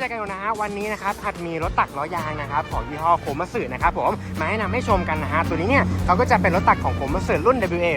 วัสดีครับเจอกันนะฮะวันนี้นะครับอัดมีรถตักล้อยางนะครับของยี่ห้อโคมัสึนะครับผมมาแนะนำให้ชมกันนะฮะตัวนี้เนี่ยเขาก็จะเป็นรถตักของโคมัสึรุ่น WA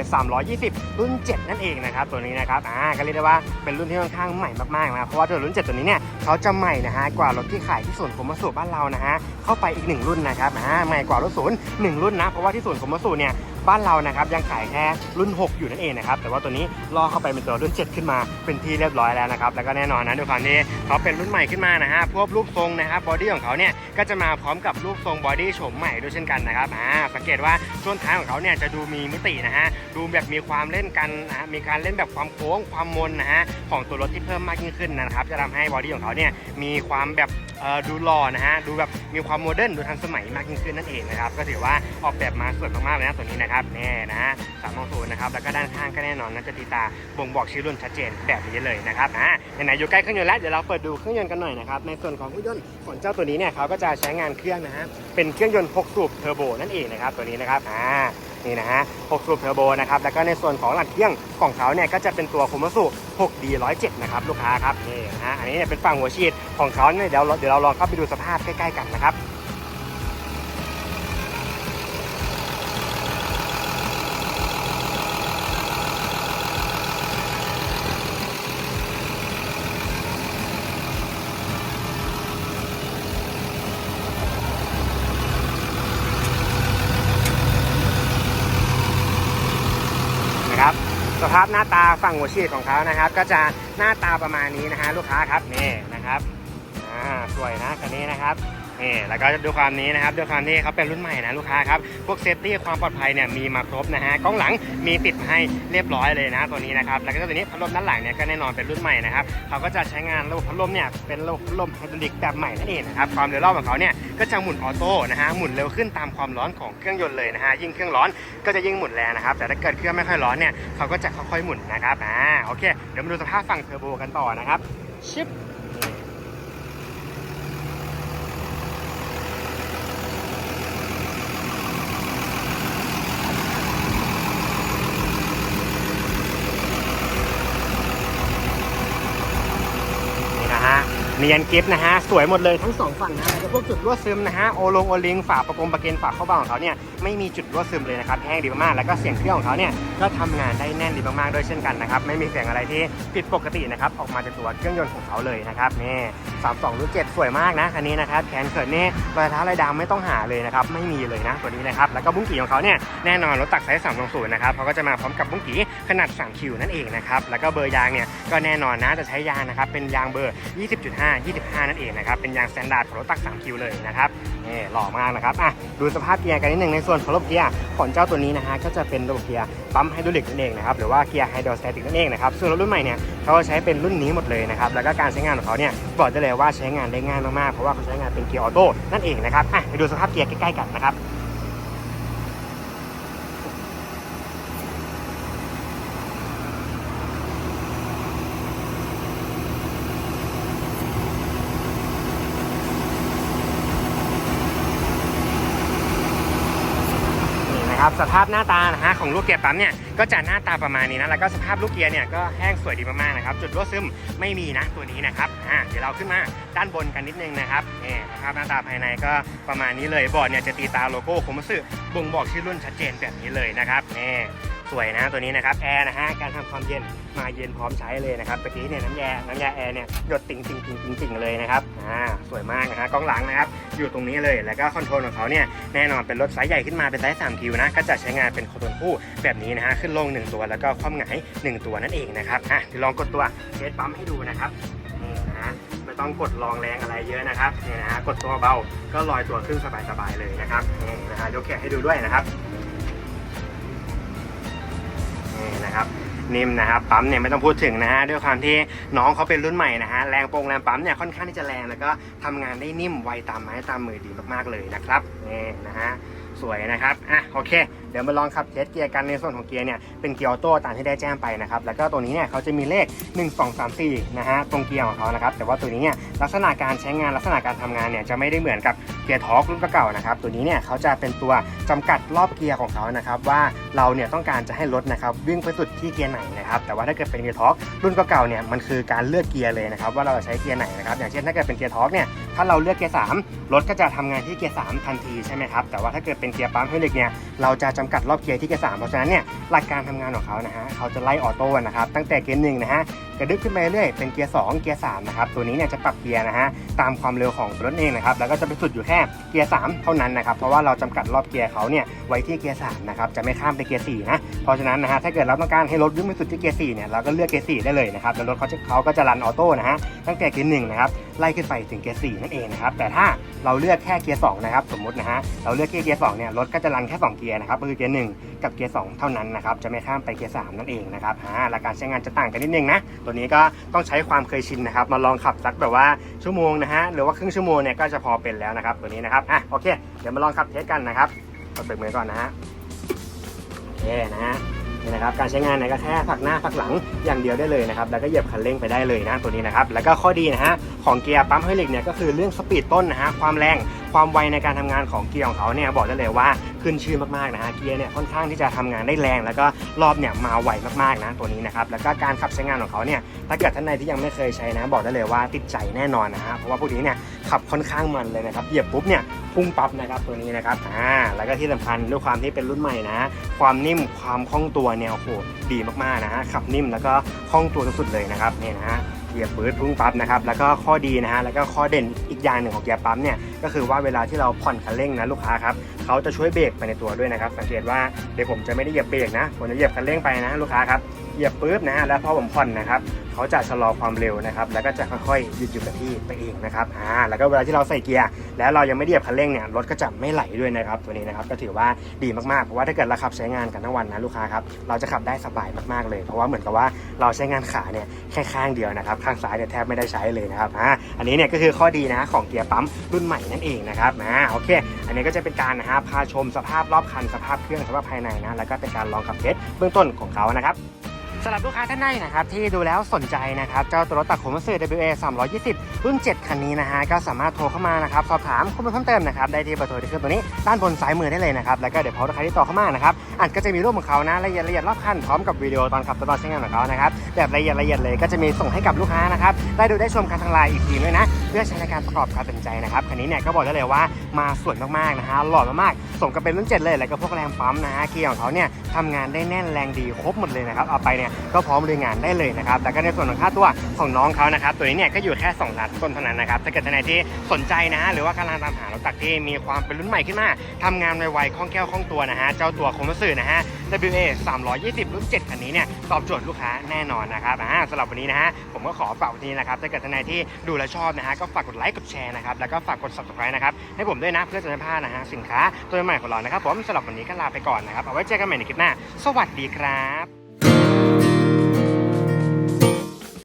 320 รุ่น 7 นั่นเองนะครับตัวนี้นะครับอ่าก็เรียกได้ว่าเป็นรุ่นที่ค่อนข้างใหม่มากๆนะเพราะว่าตัวรุ่น 7 ตัวนี้เนี่ยเขาจะใหม่นะฮะกว่ารถที่ขายที่ศูนย์โคมัสึบ้านเรานะฮะเข้าไปอีกหนึ่งรุ่นนะครับอ่าใหม่กว่ารถศูนย์หนึ่งรุ่นนะเพราะว่าที่ศูนย์โคมัสึเนี่ยบ้านเรานะครับยังขายแค่รุ่น 6 อยู่นั่นเองนะครับแต่ว่าตัวนี้ล่อเข้าไปเป็นตัวรุ่น 7 ขึ้นมาเป็นที่เรียบร้อยแล้วนะครับแล้วก็แน่นอนนะด้วยความที่เขาเป็นรุ่นใหม่ขึ้นมานะฮะพวกรูปทรงนะครับบอดี้ของเขาเนี่ยก็จะมาพร้อมกับรูปทรงบอดี้โฉมใหม่ด้วยเช่นกันนะครับอ่าสังเกตว่าช่วงท้ายของเขาเนี่ยจะดูมีมิตินะฮะดูแบบมีความเล่นกันนะฮะมีการเล่นแบบความโค้งความมนนะฮะของตัวรถที่เพิ่มมากยิ่งขึ้นนะครับจะทำให้บอดี้ของเขาเนี่ยมีความแบบเออดูหล่อนะฮะดูแบบมีความโมเดิร์นดูทันสมัยมากยิ่งขึ้นนั่นเองนะครับก็ถือว่าออกแบบมาสวยมากๆเลยนะตัวนี้นะครับนี่นะฮะสามองศูนย์นะครับแล้วก็ด้านข้างก็แน่นอนนะจะตีตาบ่งบอกชื่อรุ่นชัดเจนแบบนี้เลยนะครับอ่าไหนๆอยู่ใกล้เครื่องยนต์แล้วเดี๋ยวเราเปิดดูเครื่องยนต์กันหน่อยนะครับในส่วนของเครื่องยนต์ของเจ้าตัวนี้เนี่ยเขาก็จะใช้งานเครื่องนะฮะเป็นเครื่องยนต์6สูบเทอร์โบนั่นเองนะครับตัวนี้นะครับอ่านี่นะฮะ6สูบเทอร์โบนะครับแล้วก็ในส่วนของหลังเครื่องของเขาเนี่ยก็จะเป็นตัวคุมสุ 6D 107 นะครับลูกค้าครับนี่นะฮะอันนี้เนี่ยเป็นฝั่งหัวฉีดของเขาเนี่ยเดี๋ยวเดี๋ยวเราลองเข้าไปดูสภาพใกล้ๆกันนะครับ นะครับ สภาพหน้าตาฝั่งหัวฉีดของเขานะครับ ก็จะหน้าตาประมาณนี้นะฮะลูกค้าครับนี่นะครับอ่าสวยนะคันนี้นะครับ นี่แล้วก็ด้วยความนี้นะครับด้วยความที่เขาเป็นรุ่นใหม่นะลูกค้าครับพวกเซฟตี้ความปลอดภัยเนี่ยมีมาครบนะฮะกล้องหลังมีติดมาให้เรียบร้อยเลยนะตัวนี้นะครับแล้วก็ตัวนี้พัดลมด้านหลังเนี่ยก็แน่นอนเป็นรุ่นใหม่นะครับเขาก็จะใช้งานระบบพัดลมเนี่ยเป็นระบบพัดลมไฮดรอลิกแบบใหม่นั่นเองนะครับความเร็วรอบของเขาเนี่ยก็จะหมุนออโต้นะฮะหมุนเร็วขึ้นตามความร้อนของเครื่องยนต์เลยนะฮะยิ่งเครื่องร้อนก็จะยิ่งหมุนแรงนะครับแต่ถ้าเกิดเครื่องไม่ค่อยร้อนเนี่ยเขาก็จะค่อยๆหมุนนะครับอ่าโอเคเดี๋ยวมาดูสภาพฝั่งเทอร์โบกันต่อนะครับชิปนี่นะฮะ เนียนกิฟนะฮะ สวยหมดเลยทั้งสองฝั่งนะแล้วพวกจุดรั่วซึมนะฮะ โอลงโอลิงฝาประกงประเกนฝาเข้าบ้านของเขาเนี่ยไม่มีจุดรั่วซึมเลยนะครับแห้งดีมากๆแล้วก็เสียงเครื่องของเขาเนี่ยก็ทำงานได้แน่นดีมากๆด้วยเช่นกันนะครับไม่มีเสียงอะไรที่ผิดปกตินะครับออกมาจากตัวเครื่องยนต์ของเขาเลยนะครับนี่32รุ่น7สวยมากนะคันนี้นะครับแขนเขินนี่รอยเท้ารอยดำไม่ต้องหาเลยนะครับไม่มีเลยนะตัวนี้นะครับแล้วก็บุ้งกี่ของเขาเนี่ยแน่นอนรถตักไซส์320นะครับเขาก็จะมาพร้อมกับบุ้งกี่ขนาด3คิวนั่นเองนะครับแล้วก็เบอร์ยางเนี่ยก็แน่นอนนะจะใช้ยางนะครับเป็นยางเบอร์20.5 25 นั่นเองนะครับ เป็นยางสแตนดาร์ดของรถตัก3คิวเลยนะครับนี่หล่อมากนะครับอะดูสภาพเกียร์กันนิดหนึ่งในส่วนของระบบเกียร์ของเจ้าตัวนี้นะฮะก็จะเป็นระบบเกียร์ปั๊มไฮดรอลิกนั่นเองนะครับหรือว่าเกียร์ไฮดรอสแตติกนั่นเองนะครับซึ่งรถรุ่นใหม่เนี่ยเขาใช้เป็นรุ่นนี้หมดเลยนะครับแล้วก็การใช้งานของเขาเนี่ยบอกได้เลยว่าใช้งานได้ง่ายมากๆเพราะว่าเขาใช้งานเป็นเกียร์ออโต้นั่นเองนะครับอะไปดูสภาพเกียร์ใกล้ๆกันนะครับ นะครับสภาพหน้าตานะฮะของลูกเกียร์ปั๊มเนี่ยก็จะหน้าตาประมาณนี้นะแล้วก็สภาพลูกเกียร์เนี่ยก็แห้งสวยดีมากๆนะครับจุดรั่วซึมไม่มีนะตัวนี้นะครับอ่าเดี๋ยวเราขึ้นมาด้านบนกันนิดนึงนะครับนี่สภาพหน้าตาภายในก็ประมาณนี้เลยบอร์ดเนี่ยจะตีตาโลโก้โคมัสึบ่งบอกชื่อรุ่นชัดเจนแบบนี้เลยนะครับนี่ สวยนะตัวนี้นะครับแอร์นะฮะการทำความเย็นมาเย็นพร้อมใช้เลยนะครับเมื่อกี้เนี่ยน้ำยาน้ำยาแอร์เนี่ยหยดติ่งติ่งติ่งติ่งติ่งเลยนะครับอ่าสวยมากนะฮะกล้องหลังนะครับอยู่ตรงนี้เลยแล้วก็คอนโทรลของเขาเนี่ยแน่นอนเป็นรถไซส์ใหญ่ขึ้นมาเป็นไซส์3คิวนะก็จะใช้งานเป็นคอนโทรลคู่แบบนี้นะฮะขึ้นลง 1 ตัวแล้วก็คว่ำหงาย1ตัวนั่นเองนะครับอะเดี๋ยวลองกดตัวเชสปั๊มให้ดูนะครับนี่นะไม่ต้องกดลองแรงอะไรเยอะนะครับนี่นะฮะกดตัวเบาก็ลอยตัวขึ้นสบายๆเลยนะครับนี่นะฮะยกแขนให้ดูด้วยนะครับ นี่นะครับนิ่มนะครับปั๊มเนี่ยไม่ต้องพูดถึงนะฮะด้วยความที่น้องเขาเป็นรุ่นใหม่นะฮะแรงโปรงแรงปั๊มเนี่ยค่อนข้างที่จะแรงแล้วก็ทำงานได้นิ่มไวตามไม้ตามมือดีมากๆเลยนะครับนี่นะฮะสวยนะครับอะโอเค เดี๋ยวมาลองขับเทสเกียร์กันในส่วนของเกียร์เนี่ยเป็นเกียร์ออโต้ตามที่ได้แจ้งไปนะครับแล้วก็ตัวนี้เนี่ยเขาจะมีเลข 1 2 3 4นะฮะตรงเกียร์ของเขานะครับแต่ว่าตัวนี้เนี่ยลักษณะการใช้งานลักษณะการทำงานเนี่ยจะไม่ได้เหมือนกับเกียร์ทอร์กรุ่นเก่าๆนะครับตัวนี้เนี่ยเขาจะเป็นตัวจำกัดรอบเกียร์ของเขานะครับว่าเราเนี่ยต้องการจะให้รถนะครับวิ่งไปสุดที่เกียร์ไหนนะครับแต่ว่าถ้าเกิดเป็นเกียร์ทอร์กรุ่นเก่าๆเนี่ยมันคือการเลือกเกียร์เลยนะครับว่าเราจะใช้เกียร์ไหนนะครับอย่างเช่นถ้าเกิดเป็นเกียร์ทอร์กเนี่ยถ้าเราเลือกเกียร์สามรถก็จะทำงานที่เกียร์สามทันทีใช่ไหมครับแต่ว่าถ้าเกิดเป็นเกียร์ปั๊มไฮดรอลิกเนี่ยเราจะจำกัดรอบเกียร์ที่เกียร์สามเพราะฉะนั้นเนี่ยหลักการทำงานของเขานะฮะเขาจะไล่ออโต้นะครับตั้งแต่เกียร์หนึ่งนะฮะกระดึ๊บขึ้นไปเรื่อยเป็นเกียร์สองเกียร์สามนะครับตัวนี้เนี่ยจะปรับเกียร์นะฮะตามความเร็วของรถเองนะครับแล้วก็จะไปสุดอยู่แค่เกียร์สามเท่านั้นนะครับเพราะว่าเราจำกัดรอบเกียร์เขาเนี่ยไว้ที่เกียร์สามนะครับจะไม่ข้ามไปเกียร์สี่นะเพราะฉะนั้นนะฮะถ้าเกิดเราต้องการให้รถวิ่งไปสุดที่เกียร์สี่เนี่ยเราก็เลือกเกียร์สี่ได้เลยนะครับแล้วรถเขาจะเขาก็จะรันออโต้นะฮะตั้งแต่เกียร์หนึ่งนะครับไล่ขึ้นไปถึงเกียร์สี่นั่นเองนะครับแต่ถ้าเราเลือกแค่เกียร์สองนะครับสมมตินะฮะเราเลือกแค่เกียร์สองเนี่ยรถก็จะรันแค่สองเกียร์นะครับก็คือเกียร์หนึ่งกับเกียร์สองเท่านั้นนะครับจะไม่ข้ามไปเกียร์สามนั่นเองนะครับอ่าหลักการใช้งานจะต่างกันนิดนึงนะตัวนี้ก็ต้องใช้ความเคยชินนะครับมาลองขับสักแบบว่าชั่วโมงนะฮะหรือว่าครึ่งชั่วโมงเนี่ยก็จะพอเป็นแล้วนะครับตัวนี้นะครับอะโอเค เดี๋ยวมาลองขับเทสกันนะครับกดเบรกมือก่อนนะฮะโอเคนะฮะ นี่นะครับ การใช้งานเนี่ยก็แค่ผักหน้าผักหลังอย่างเดียวได้เลยนะครับ แล้วก็เหยียบคันเร่งไปได้เลยนะตัวนี้นะครับ แล้วก็ข้อดีนะฮะของเกียร์ปั๊มไฮดรอลิกเนี่ยก็คือเรื่องสปีดต้นนะฮะความแรงความไวในการทำงานของเกียร์ของเขาเนี่ยบอกได้เลยว่า ขึ้นชื่อมากๆนะฮะเกียร์เนี่ยค่อนข้างที่จะทำงานได้แรง แล้วก็รอบเนี่ยมาไวมากๆนะตัวนี้นะครับแล้วก็การขับใช้งานของเขาเนี่ยถ้าเกิดท่านใดที่ยังไม่เคยใช้นะบอกได้เลยว่าติดใจแน่นอนนะฮะเพราะว่าพวกนี้เนี่ยขับค่อนข้างมันเลยนะครับเหยียบปุ๊บเนี่ยพุ่งปั๊บนะครับตัวนี้นะครับอ่าแล้วก็ที่สำคัญด้วยความที่เป็นรุ่นใหม่นะ ความนิ่มความคล่องตัวเนี่ยโอ้โหดีมากๆนะฮะขับนิ่มแล้วก็คล่องตัวสุดๆเลยนะครับนี่นะฮะเหยียบปื๊ดพุ่งปั๊บนะครับแล้วก็ข้อดีนะฮะแล้วก็ข้อเด่นอีกอย่างหนึ่งของเกียร์ปั๊มเนี่ย ก็คือว่าเวลาที่เราผ่อนคันเร่งนะลูกค้าครับเขาจะช่วยเบรกไปในตัวด้วยนะครับ สังเกตว่าเดี๋ยวผมจะไม่ได้เหยียบเบรกนะผมจะเหยียบคันเร่งไปนะลูกค้าครับเหยียบปื๊บนะฮะแล้วพอผมผ่อนนะครับเขาจะชะลอความเร็วนะครับแล้วก็จะค่อยๆหยุดอยู่กับที่ไปเองนะครับอ่าแล้วก็เวลาที่เราใส่เกียร์แล้วเรายังไม่เหยียบคันเร่งเนี่ยรถก็จะไม่ไหลด้วยนะครับตัวนี้นะครับก็ถือว่าดีมากๆเพราะว่าถ้าเกิดเราขับใช้งานกันทั้งวันนะลูกค้าครับเราจะขับได้สบายมากๆเลย เพราะว่าเหมือนกับว่าเราใช้งานขาเนี่ยแค่ข้างเดียวนะครับข้างซ้ายเนี่ยแทบไม่ได้ใช้เลยนะครับอ่าอันนี้เนี่ยก็คือข้อดีนะของเกียร์ปั๊มรุ่นใหม่นั่นเองนะครับนะโอเค อันนี้ก็จะเป็นการนะฮะพาชมสภาพรอบคันสภาพเครื่องสภาพภายในนะแล้วก็เป็นการลองขับเทสเบื้องต้นของเขานะครับ สำหรับลูกค้าท่านใดนะครับที่ดูแล้วสนใจนะครับเจ้าตัวรถตักขนมัส WA 320 รุ่น 7 คันนี้นะฮะก็สามารถโทรเข้ามานะครับสอบถามข้อมูลเพิ่มเติมนะครับได้ที่เบอร์โทรที่ขึ้นตัวนี้ด้านบนซ้ายมือได้เลยนะครับแล้วก็เดี๋ยวพอลูกค้าที่ต่อเข้ามานะครับอาจก็จะมีรูปของเขานะละเอียดละเอียดรอบคันพร้อมกับวิดีโอตอนขับตอนใช้งานของเขานะครับแบบละเอียดละเอียดเลยก็จะมีส่งให้กับลูกค้านะครับได้ดูได้ชมกันทางไลน์อีกทีด้วยนะเพื่อใช้ในการประกอบการตัดสินใจนะครับคันนี้เนี่ยก็บอกได้เลยว่ามาสวยมากๆนะฮะหล่อมากๆสมกับเป็นรุ่น7เลยแล้วก็พวกแรงปั๊มนะฮะเกียร์ของเขาเนี่ยทำงานได้แน่นแรงดีครบหมดเลยนะครับเอาไปเนี่ยก็พร้อมลุยงานได้เลยนะครับแล้วก็ในส่วนของค่าตัวของน้องเขานะครับตัวนี้เนี่ยก็อยู่แค่2ล้านต้นเท่านั้นนะครับถ้าเกิดท่านใดที่สนใจนะฮะหรือว่ากำลังตามหารถตักที่มีความเป็นรุ่นใหม่ขึ้นมาทำงานไวๆคล่องแคล่วคล่องตัวนะฮะเจ้าตัวคมัสึนะฮะ WA 320 รุ่น 7 คันนี้เนี่ยตอบโจทย์ลูกค้าแน่นอนนะครับอ่าสำหรับวันนี้นะฮะผมก็ขอฝากวันนี้นะครับถ้าเกิดท่านใดที่ดูและชอบนะฮะก็ฝากกดไลค์กดแชร์นะครับแล้วก็ฝากกด subscribe นะครับให้ผมด้วยนะเพื่อจะไม่พลาดนะฮะสินค้าตัวใหม่ของเรานะครับผมสำหรับวันนี้ก็ลาไปก่อนนะครับเอาไว้เจอกันใหม่ในคลิปหน้า สวัสดีครับ